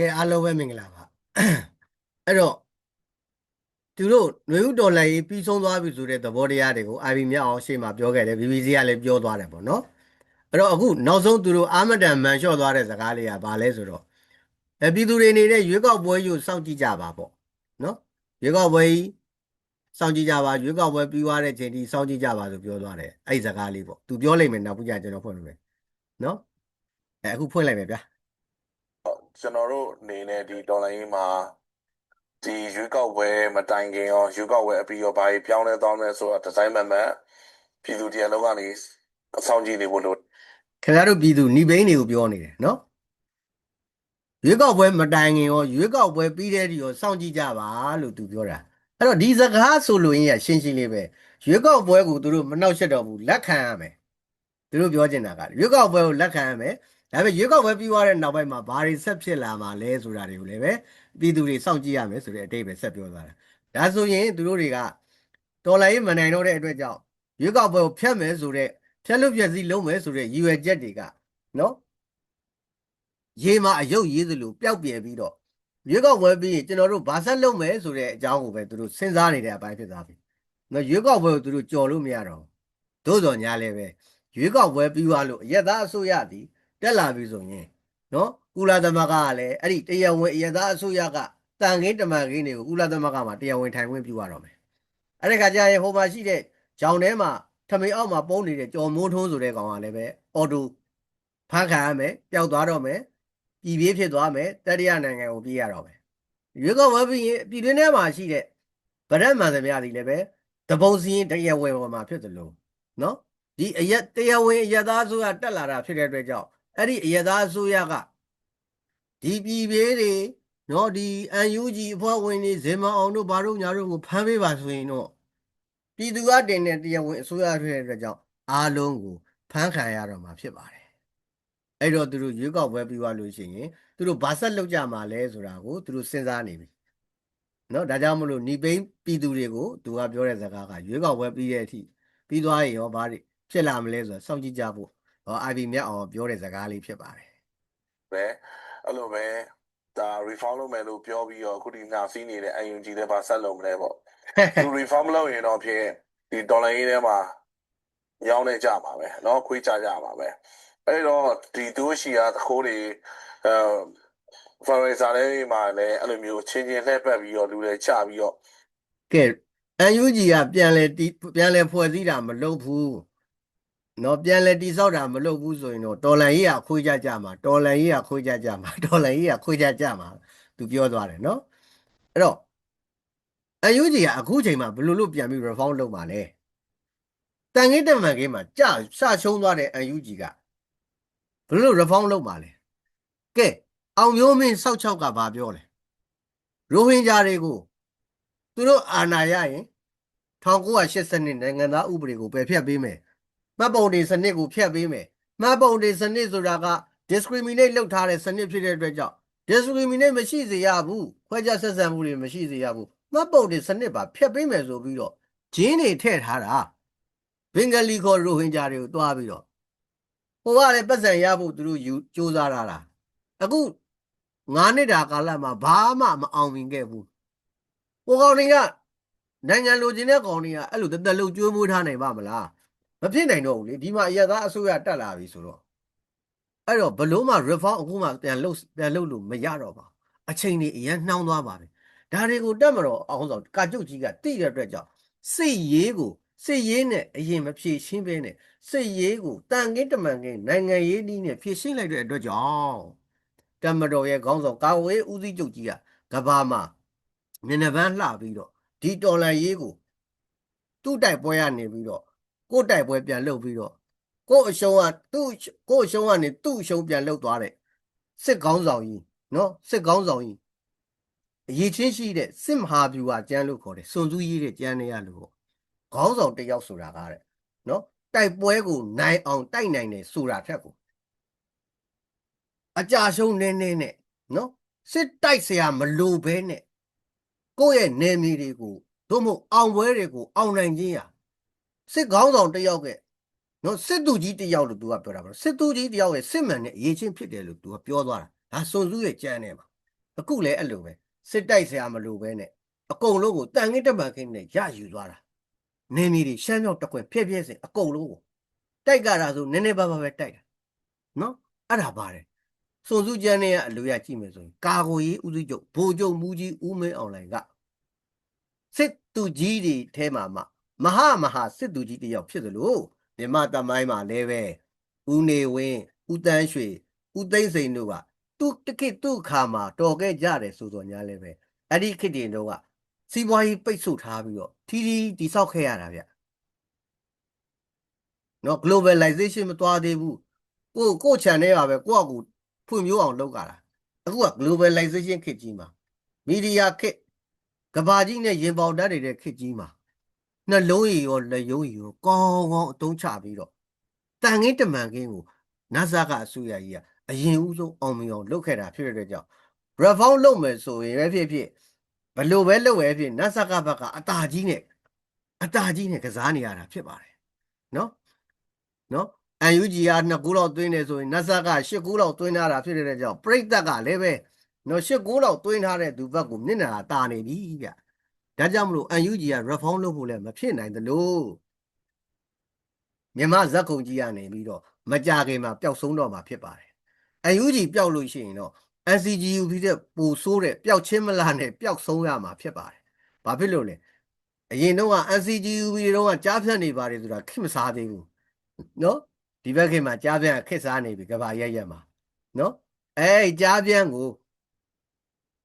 ကဲအားလုံးပဲမင်္ဂလာပါအဲ့တော့သူတို့ຫນွေဥတော်လည်းပြီးဆုံးသွားပြီဆိုတဲ့သဘောတရားတွေကို IB မြတ်အောင်ရှေ့မှာပြောခဲ့တယ် BBC ကလည်းပြောသွားတယ်ပေါ့နော်အဲ့တော့အခုနောက်ဆုံးသူတို့အာမတန်မန်လျှော့သွားတဲ့စကားလေးကဘာလဲဆိုတော့အပြည်သူတွေအနေနဲ့ရွေးကောက်ပွဲယူစောင့်ကြည့်ကြပါပေါ့နော်ရွေးကောက်ပွဲကြီးစောင့်ကြည့်ကြပါရွေးကောက်ပွဲပြီးသွားတဲ့ချိန်ထိစောင့်ကြည့်ကြပါဆိုပြောသွားတယ်အဲ့ဒီစကားလေးပေါ့သူပြောလိုက်မယ်နောက်ပူကြကျွန်တော်ဖွင့်လို့မယ်နော်အဲအခုဖွင့်လိုက်မယ်ဗျာ ကျွန်တော်တို့အနေနဲ့ဒီဒေါ်လာရင်းမှာဒီရွေးကောက်ပွဲမတိုင်ခင်ရောရွေးကောက်ပွဲအပြီးရောဘာကြီးပြောင်းလဲသွားမလဲဆိုတာဒီဇိုင်းမှန်မှန်ပြည်သူတရားလုံးကနေအဆောင်ကြည့်နေဖို့လို့ခင်ဗျားတို့ပြည်သူညီဘိန်းတွေကိုပြောနေတယ်နော်ရွေးကောက်ပွဲမတိုင်ခင်ရောရွေးကောက်ပွဲပြီးတဲ့ဒီရောစောင့်ကြည့်ကြပါလို့သူပြောတာအဲ့တော့ဒီစကားဆိုလို့ရင်းရရှင်းရှင်းလေးပဲရွေးကောက်ပွဲကိုသူတို့မနှောက်ယှက်တော့ဘူးလက်ခံရမယ်သူတို့ပြောချင်တာကရွေးကောက်ပွဲကိုလက်ခံရမယ် ဒါပေမဲ့ရွေးကောက်ပွဲပြီးသွားတဲ့နောက်ပိုင်းမှာဘာတွေဆက်ဖြစ်လာမှာလဲဆိုတာတွေကိုလည်းပဲပြည်သူတွေစောင့်ကြည့်ရမယ်ဆိုတဲ့အတိတ်ပဲဆက်ပြောသွားတာဒါဆိုရင်သူတို့တွေကတော်လိုင်းမနိုင်တော့တဲ့အတွက်ကြောင့်ရွေးကောက်ပွဲကိုဖျက်မယ်ဆိုတဲ့ဖျက်လို့ပြက်စီးလုံးမယ်ဆိုတဲ့ရည်ရွယ်ချက်တွေကနော်ရေမှာအယုတ်ရေးသလိုပျောက်ပြယ်ပြီးတော့ရွေးကောက်ပွဲပြီးရင်ကျွန်တော်တို့ဘာဆက်လုပ်မယ်ဆိုတဲ့အကြောင်းကိုပဲသူတို့စဉ်းစားနေတဲ့အပိုင်းဖြစ်သွားပြီနော်ရွေးကောက်ပွဲကိုသူတို့ကြော်လို့မရတော့ဘူးသို့တော်ညာလည်းပဲရွေးကောက်ပွဲပြီးသွားလို့အရက်သားအစိုးရသည် တက်လာပြီဆိုရင်နော်ကုလသမဂ္ဂကလည်းအဲ့ဒီတရားဝင်အရက်သားအစိုးရကတန်ခင်းတမန်ခင်းတွေကိုကုလသမဂ္ဂမှာတရားဝင်ထိုင်ခွင့်ပြုရတော့မယ်အဲ့ဒီခါကျရင်ဟိုမှာရှိတဲ့ဂျောင်ထဲမှာထမိန်အောက်မှာပုံနေတဲ့ကြော်မိုးထုံးဆိုတဲ့ကောင်ကလည်းပဲအော်တိုဖမ်းခံရမယ်ပျောက်သွားတော့မယ်ပြည်ပြေးဖြစ်သွားမယ်တတိယနိုင်ငံကိုပြေးရတော့မယ်ရွေးကောက်ပွဲပြီးရင်ပြည်တွင်းထဲမှာရှိတဲ့ဗရက်မှန်သမျှတွေလည်းပဲတပုံစင်းတရားဝင်ပေါ်မှာဖြစ်တယ်လို့နော်ဒီအရက်တရားဝင်အရက်သားအစိုးရတက်လာတာဖြစ်တဲ့အတွက်ကြောင့် အဲ့ဒီအရက်သားအစိုးရကဒီပြည်ပြေးတွေနော်ဒီ UNG အဖွဲ့ဝင်တွေဇင်မအောင်တို့ဘာတို့ညာတို့ကိုဖမ်းပေးပါဆိုရင်တော့ပြည်သူကတင်တဲ့တရားဝင်အစိုးရဖြစ်တဲ့အတွက်ကြောင့်အားလုံးကိုဖမ်းခံရတော့မှာဖြစ်ပါတယ်။အဲ့တော့သူတို့ရွေးကောက်ပွဲပြီးသွားလို့ရှိရင်သူတို့ဘာဆက်လုပ်ကြမှာလဲဆိုတာကိုသူတို့စဉ်းစားနေပြီ။နော်ဒါကြောင့်မလို့ညီပိန်းပြည်သူတွေကိုသူကပြောတဲ့စကားကရွေးကောက်ပွဲပြီးတဲ့အထိပြီးသွားရင်ရောဘာတွေဖြစ်လာမလဲဆိုတာစောင့်ကြည့်ကြဖို့ ဟော IB မြတ်အောင်ပြောတဲ့စကားလေးဖြစ်ပါတယ် ပဲအဲ့လိုပဲဒါ reform လုပ်မယ်လို့ပြောပြီးတော့အခုဒီနာစီးနေတဲ့ UNG လည်းပါဆက်လုပ်မလဲပေါ့သူ reform လုပ်ရင်တော့ဖြစ်ဒီဒေါ်လာရင်းထဲမှာညောင်းနေကြပါပဲเนาะခွေးကြကြပါပဲအဲ့တော့ဒီသူရှိရာသခိုးတွေအဲ fundraiser လေးမှာလည်းအဲ့လိုမျိုးချင်းချင်းလှည့်ပတ်ပြီးတော့လူတွေချပြီးတော့ ။ကဲ UNG ကပြန်လဲတီးပြန်လဲဖွဲ့စည်းတာမလုပ်ဘူး။ နော်ပြန်လဲတိဆောက်တာမလုပ်ဘူးဆိုရင်တော့တော်လန်ကြီးကခွေးကြကြမှာတော်လန်ကြီးကခွေးကြကြမှာတော်လန်ကြီးကခွေးကြကြမှာသူပြောသွားတယ်နော်။အဲ့တော့ UNG ကအခုချိန်မှာဘယ်လိုလုပ်ပြန်ပြီး reform လုပ်မှာလဲ။တန်ခင်းတမန်ခင်းမှာကြာစရှုံးသွားတဲ့ UNG ကဘယ်လို reform လုပ်မှာလဲ။ကဲအောင်မျိုးမင်းစောက်ချောက်ကဘာပြောလဲ။ရိုဟင်ဂျာတွေကိုသူတို့အာဏာရရင်1980နှစ်နိုင်ငံသားဥပဒေကိုပယ်ဖျက်ပေးမယ်။ မှတ်ပုံတင်စနစ်ကိုဖျက်ပေးမယ်။မှတ်ပုံတင်စနစ်ဆိုတာက discriminate လုပ်ထားတဲ့စနစ်ဖြစ်တဲ့အတွက်ကြောင့် discriminate မရှိစေရဘူး။ခွဲခြားဆက်ဆံမှုတွေမရှိစေရဘူး။မှတ်ပုံတင်စနစ်ပါဖျက်ပေးမယ်ဆိုပြီးတော့ဂျင်းတွေထည့်ထားတာဘင်္ဂလီခေါ်ရိုဟင်ဂျာတွေကိုတွားပြီးတော့ဟိုကလည်းပတ်စံရဖို့သူတို့ယူစူးစမ်းလာတာ။အခု9နှစ်တာကာလမှာဘာမှမအောင်မြင်ခဲ့ဘူး။ဟိုကောင်တွေကနိုင်ငံလိုချင်တဲ့ကောင်တွေကအဲ့လိုတက်တက်လို့ကျွေးမွေးထားနိုင်ပါမလား မဖြစ်နိုင်တော့ဘူးလေဒီမှာအရသာအစိုးရတက်လာပြီဆိုတော့အဲ့တော့ဘလို့မှ reform အခုမှပြန်လုပ်ပြန်လုပ်လို့မရတော့ပါအချိန်ကြီးအရန်နှောင်းသွားပါပြီဒါတွေကိုတက်မတော့အောင်ဆောင်ကာကျုပ်ကြီးကတိတဲ့အတွက်ကြောင့်စစ်ရေးကိုစစ်ရေးနဲ့အရင်မဖြည့်ရှင်းပေးနဲ့စစ်ရေးကိုတန်ကင်းတမန်ကင်းနိုင်ငံရေးနည်းနဲ့ဖြည့်ရှင်းလိုက်တဲ့အတွက်ကြောင့်တမတော်ရဲ့ခေါင်းဆောင်ကာဝေးဦးစီးချုပ်ကြီးကကဘာမှာမျက်နှာပန်းလှပြီးတော့ဒီတော်လန်ရေးကိုသူ့တိုက်ပွဲကနေပြီးတော့ ကိုတိုက်ပွဲပြန်လှုပ်ပြီးတော့ကိုအရှုံးကသူ့ကိုအရှုံးကနေသူ့အရှုံးပြန်လှုပ်သွားတဲ့စစ်ကောင်းဆောင်ကြီးနော်စစ်ကောင်းဆောင်ကြီးအရေးချင်းရှိတဲ့စစ်မဟာဗျူဟာကျမ်းလို့ခေါ်တယ်စွန်စူးရေးတဲ့ကျမ်းတွေရလို့ပေါ့ခေါင်းဆောင်တယောက်ဆိုတာကတဲ့နော်တိုက်ပွဲကိုနိုင်အောင်တိုက်နိုင်တယ်ဆိုတာထက်ကိုအကြရှုံးနေနေနဲ့နော်စစ်တိုက်ဆရာမလိုဘဲနဲ့ကိုယ့်ရဲ့နေမီတွေကိုသို့မဟုတ်အောင်ပွဲတွေကိုအောင်နိုင်ခြင်းရာ စစ်ကောင်းဆောင်တစ်ယောက်ကနော်စစ်သူကြီးတစ်ယောက်လို့သူကပြောတာပါစစ်သူကြီးတစ်ယောက်ရဲ့စစ်မှန်တဲ့အရေးချင်းဖြစ်တယ်လို့သူကပြောသွားတာဒါစွန်စုရဲ့ကြမ်းနေမှာအခုလည်းအဲ့လိုပဲစစ်တိုက်ဆရာမလိုပဲနဲ့အကုန်လုံးကိုတန်ငင်းတက်မှန်ခင်းနဲ့ရယူသွားတာနေမီတွေရှမ်းမြောက်တက်ခွင့်ဖျက်ဖျက်စင်အကုန်လုံးကိုတိုက်ကြတာဆိုနည်းနည်းပါးပါးပဲတိုက်တာနော်အဲ့ဒါပါတယ်စွန်စုကျန်းနဲ့ကအလိုရကြည့်မယ်ဆိုရင်ကာကိုရေးဦးစီးချုပ်ဗိုလ်ချုပ်မူကြီးဦးမင်းအောင်လိုင်ကစစ်သူကြီးတွေထဲမှာမှ မဟာမဟာစစ်သူကြီးတစ်ယောက်ဖြစ်သလိုမြန်မာတမိုင်းမှာလည်းပဲဦးနေဝင်းဦးတန်းရွှေဦးသိန်းစိန်တို့ကသူတခိသူ့ခါမှာတော်ခဲ့ကြတယ်ဆိုတော့ညာလည်းပဲအဲ့ဒီခေတ်တွေတော့ကစီးပွားရေးပိတ်ဆို့ထားပြီးတော့ထီထီတိဆောက်ခဲ့ရတာဗျနော် globalization မသွားသေးဘူးကိုကိုချန်နေပါပဲကိုကကိုဖွံ့ဖြိုးအောင်လုပ်ကြတာအခုက globalization ခေတ်ကြီးမှာမီဒီယာခေတ်ကဘာကြီးနဲ့ရင်ပေါင်တတ်နေတဲ့ခေတ်ကြီးမှာ နှလုံးရည်ရောလက်ရုံးရည်ရောကောင်းကောင်းအသုံးချပြီးတော့တန်ငင်းတမန်ကင်းကိုနာဆာကအစိုးရကြီးကအရင်ဦးဆုံးအောင်မြောင်လုပ်ခဲ့တာဖြစ်တဲ့အတွက်ကြောင့် reform လုပ်မယ်ဆိုရင်ပဲဖြစ်ဖြစ်ဘလို့ပဲလုပ်ရဖြစ်နာဆာကဘက်ကအတာကြီးနဲ့အတာကြီးနဲ့ကစားနေရတာဖြစ်ပါတယ်နော်နော် UNG က2ကူလောက်သွင်းနေဆိုရင်နတ်ဆက်က8ကူလောက်သွင်းထားတာဖြစ်တဲ့ကြောင့်ပြိတ္တကလည်းပဲနော်8ကူလောက်သွင်းထားတဲ့သူဘက်ကိုမျက်နှာတာနေပြီဗျ ဒါကြောင့်မလို့ UNG က reform လုပ်ဖို့လည်းမဖြစ်နိုင်သလိုမြန်မာဇက်ကုံကြီးကနေပြီးတော့မကြခင်မှာပျောက်ဆုံးတော့မှာဖြစ်ပါတယ် UNG ပျောက်လို့ရှိရင်တော့ NCGU ပြီးတဲ့ပိုဆိုးတဲ့ပျောက်ချင်းမလားနဲ့ပျောက်ဆုံးရမှာဖြစ်ပါတယ်။ဘာဖြစ်လို့လဲ။အရင်တော့က NCGU ပြီးတော့ကကြားဖြတ်နေပါတယ်ဆိုတာခင်မစားသေးဘူး။နော်ဒီဘက်ခင်မှာကြားဖြတ်ခက်စားနေပြီကဘာရက်ရက်မှာနော်အဲကြားဖြတ်ကို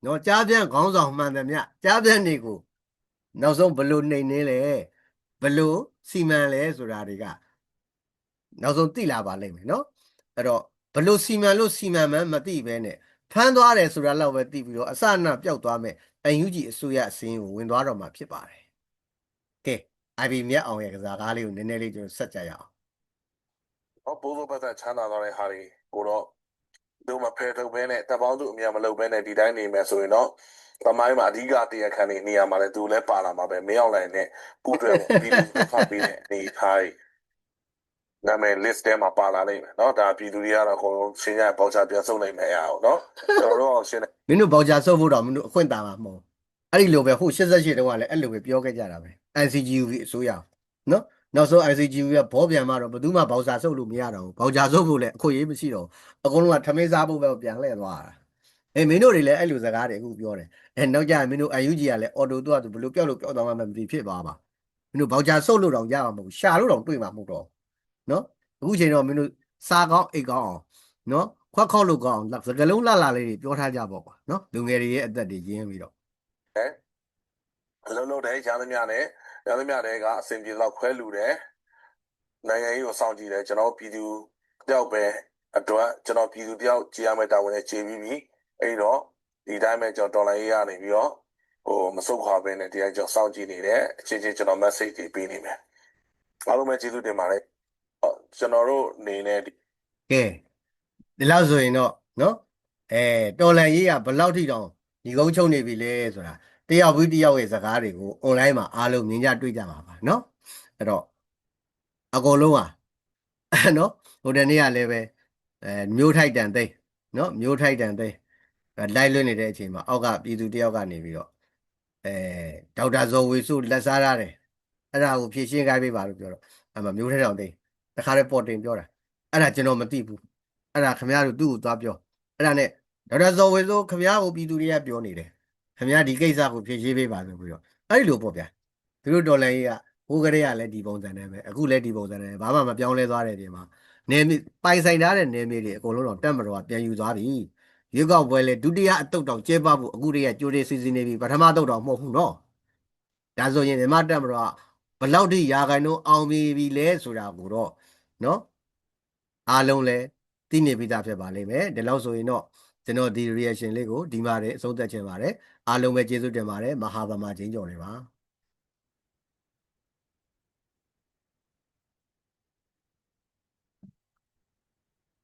နော်ကြားဖြတ်ခေါင်းဆောင်မှန်တယ်မြကြားဖြတ်နေကို နောက်ဆုံးဘလို့နှိမ်နေလဲဘလို့စီမံလဲဆိုတာတွေကနောက်ဆုံးသိလာပါလိမ့်မယ်နော်အဲ့တော့ဘလို့စီမံလို့စီမံမှန်းမသိပဲနဲ့ဖမ်းသွားတယ်ဆိုတာလောက်ပဲသိပြီးတော့အစအနပျောက်သွားမယ်အန်ယူဂျီအစိုးရအစင်းကိုဝင်သွားတော့မှာဖြစ်ပါတယ်ကဲ IB မြတ်အောင်ရဲ့ကစားကားလေးကိုနည်းနည်းလေးကျွန်တော်ဆက်ကြရအောင်ဟောဘိုးဘပတ်သက်ချမ်းသာသွားတဲ့ဟာတွေကိုတော့တို့မဖယ်ထုတ်ဘဲနဲ့တပ်ပေါင်းစုအများမလုပ်ဘဲနဲ့ဒီတိုင်းနေမယ်ဆိုရင်တော့ သမိုင်းမှာအဓိကတရားခံနေနေရာမှာလဲသူလည်းပါလာမှာပဲမင်းအောင်လိုက်နဲ့ပူးတွဲပေါ့ဒီလိုဖတ်ပြီးတဲ့အနေထားကြီးနာမည် list ထဲမှာပါလာနိုင်မယ်เนาะဒါပြည်သူတွေကတော့အကုန်လုံးရှင်းရပေါချပြန်စုံနိုင်မယ်ရအောင်เนาะကျွန်တော်တို့အောင်ရှင်းတယ် မင်းတို့ဘောက်ဂျာဆုပ်ဖို့တော့မင်းတို့အခွင့်တာမှာမဟုတ်အဲ့ဒီလိုပဲဟို88တုန်းကလည်းအဲ့လိုပဲပြောခဲ့ကြတာပဲ NCGUV အစိုးရနော်နောက်ဆုံး ICGUV ကဘောပြန်มาတော့ဘယ်သူမှဘောက်ဂျာဆုပ်လို့မရတော့ဘူးဘောက်ဂျာဆုပ်ဖို့လည်းအခွင့်အရေးမရှိတော့ဘူးအကုန်လုံးကထမင်းစားဖို့ပဲပြန်လှည့်သွားတာ အေးမင်းတို့တွေလည်းအဲ့လိုစကားတွေအခုပြောတယ်အဲနောက်ကြရင်မင်းတို့ UNG ကလည်းအော်တိုတော့သူဘယ်လိုပြောက်လို့ပြောက်သွားမှမသိဖြစ်သွားပါမင်းတို့ဘောက်ဂျာဆုပ်လို့တော့ရမှာမဟုတ်ရှာလို့တော့တွေ့မှာမဟုတ်တော့နော်အခုချိန်တော့မင်းတို့စားကောင်းအိတ်ကောင်းအောင်နော်ခွက်ခောက်လို့ကောင်းအောင်စကလုံးလှလာလေးတွေပြောထားကြပေါ့ကွာနော်လူငယ်တွေရဲ့အသက်တွေရင်းပြီးတော့အလုံးလုံးတဲ့ရားသမျှနဲ့ရားသမျှတွေကအစဉ်ပြေတော့ခွဲလူတယ်နိုင်ငံရေးကိုစောင့်ကြည့်တယ်ကျွန်တော်ပြည်သူတယောက်ပဲအတွက်ကျွန်တော်ပြည်သူတယောက်ကြည်ရမယ့်တာဝန်နဲ့ခြေပြီးပြီ အဲ့တော့ဒီတိုင်းပဲကျွန်တော်တော်လိုင်းရေးရနေပြီးတော့ဟိုမဆုတ်ခွာဘဲနဲ့တရားကျွန်တော်စောင့်ကြည့်နေတယ်အချင်းချင်းကျွန်တော် message တွေပေးနေမယ်အားလုံးပဲကျေးဇူးတင်ပါတယ်ဟောကျွန်တော်တို့အနေနဲ့ဒီကဲဒီလောက်ဆိုရင်တော့နော်အဲတော်လန်ရေးကဘယ်လောက်ထိတောင်ညီကုန်းချုံနေပြီလဲဆိုတာတယောက်ပြီးတယောက်ရဲ့စကားတွေကို online မှာအားလုံးမြင်ကြတွေ့ကြပါပါနော်အဲ့တော့အကုန်လုံးอ่ะနော်ဟိုတနေ့ကလည်းပဲအဲမျိုးထိုက်တန်သိမ်းနော်မျိုးထိုက်တန်သိမ်း လိုက်လွတ်နေတဲ့အချိန်မှာအောက်ကပြည်သူတယောက်ကနေပြီးတော့အဲဒေါက်တာဇော်ဝေစုလက်စားရတယ်အဲ့ဒါကိုဖြည့်ရှင်းခိုင်းပေးပါလို့ပြောတော့အဲ့မှာမျိုးထိုက်တောင်သိမ်းတခါတည်းပေါ်တင်ပြောတာအဲ့ဒါကျွန်တော်မသိဘူးအဲ့ဒါခမရတို့သူ့ကိုသွားပြောအဲ့ဒါနဲ့ဒေါက်တာဇော်ဝေဆိုခမရကိုပြည်သူတွေကပြောနေတယ်ခမရဒီကိစ္စကိုဖြေရှင်းပေးပါဆိုပြီးတော့အဲ့ဒီလိုပေါ့ဗျာသူတို့ဒေါ်လာကြီးကဟိုကလေးကလည်းဒီပုံစံနဲ့ပဲအခုလည်းဒီပုံစံနဲ့ဘာမှမပြောင်းလဲသွားတဲ့ပြင်မှာနေမီပိုင်ဆိုင်ထားတဲ့နေမီတွေအကုန်လုံးတော့တက်မတော်ကပြန်ယူသွားပြီ ရွေးကောက်ပွဲလေဒုတိယအတုတ်တောင်ကျဲပဖို့အခုတည်းကကြိုးလေးစီစီနေပြီပထမအတုတ်တောင်မဟုတ်ဘူးနော်ဒါဆိုရင်မြန်မာတက်မတော်ကဘယ်လောက်ထိရာခိုင်နှုန်းအောင်ပြီလဲဆိုတာကိုတော့နော်အားလုံးလည်းသိနေပြီးသားဖြစ်ပါလိမ့်မယ်ဒီလောက်ဆိုရင်တော့ကျွန်တော်ဒီ reaction လေးကိုဒီမှာတည်းအဆုံးသတ်ချင်ပါတယ်အားလုံးပဲကျေးဇူးတင်ပါတယ်မဟာဗမာချင်းကြော်နေပါ